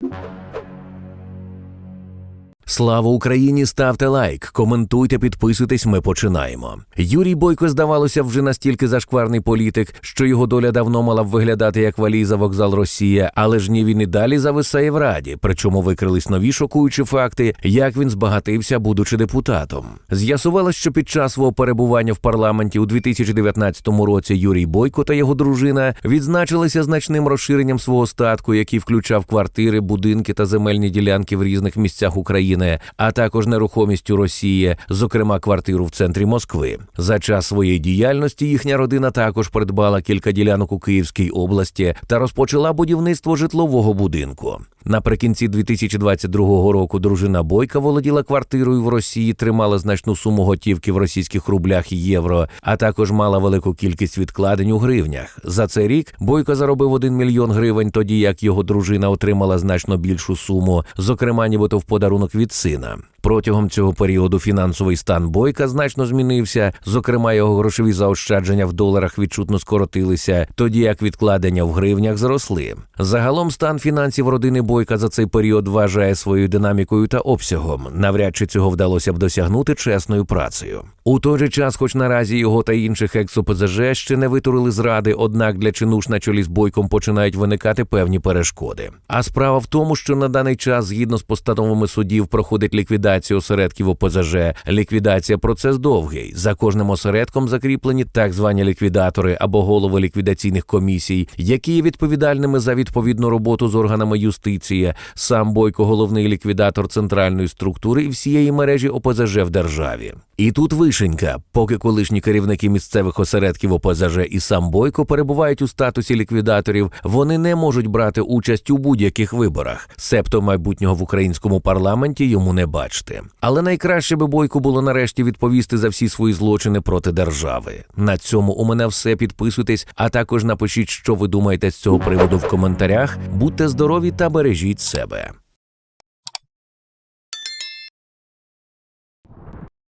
you Слава Україні! Ставте лайк, коментуйте, підписуйтесь. Ми починаємо. Юрій Бойко, здавалося, вже настільки зашкварний політик, що його доля давно мала б виглядати як валіза вокзал Росія, але ж ні він і далі зависає в раді. Причому викрились нові шокуючі факти, як він збагатився, будучи депутатом. З'ясувалось, що під час свого перебування в парламенті у 2019 році Юрій Бойко та його дружина відзначилися значним розширенням свого статку, який включав квартири, будинки та земельні ділянки в різних місцях України, а також нерухомістю Росії, зокрема квартиру в центрі Москви. За час своєї діяльності їхня родина також придбала кілька ділянок у Київській області та розпочала будівництво житлового будинку. Наприкінці 2022 року дружина Бойка володіла квартирою в Росії, тримала значну суму готівки в російських рублях і євро, а також мала велику кількість відкладень у гривнях. За цей рік Бойко заробив 1 мільйон гривень, тоді як його дружина отримала значно більшу суму, зокрема, нібито в подарунок від сина. Протягом цього періоду фінансовий стан Бойка значно змінився. Зокрема, його грошові заощадження в доларах відчутно скоротилися, тоді як відкладення в гривнях зросли. Загалом стан фінансів родини Бойка за цей період вважає своєю динамікою та обсягом. Навряд чи цього вдалося б досягнути чесною працею. У той же час, хоч наразі його та інших екс-ОПЗЖ ще не витурили зради, однак для чинуш на чолі з бойком починають виникати певні перешкоди. А справа в тому, що на даний час, згідно з постановами судів, проходить ліквідація осередків ОПЗЖ. Ліквідація процес довгий. За кожним осередком закріплені так звані ліквідатори або голови ліквідаційних комісій, які є відповідальними за відповідну роботу з органами юстиції. Сам Бойко головний ліквідатор центральної структури і всієї мережі ОПЗЖ в державі. І тут вишенька, поки колишні керівники місцевих осередків ОПЗЖ і сам Бойко перебувають у статусі ліквідаторів, вони не можуть брати участь у будь-яких виборах, себто майбутнього в українському парламенті йому не бачити. Але найкраще би Бойко було нарешті відповісти за всі свої злочини проти держави. На цьому у мене все. Підписуйтесь, а також напишіть, що ви думаєте з цього приводу в коментарях. Будьте здорові та бережіть себе.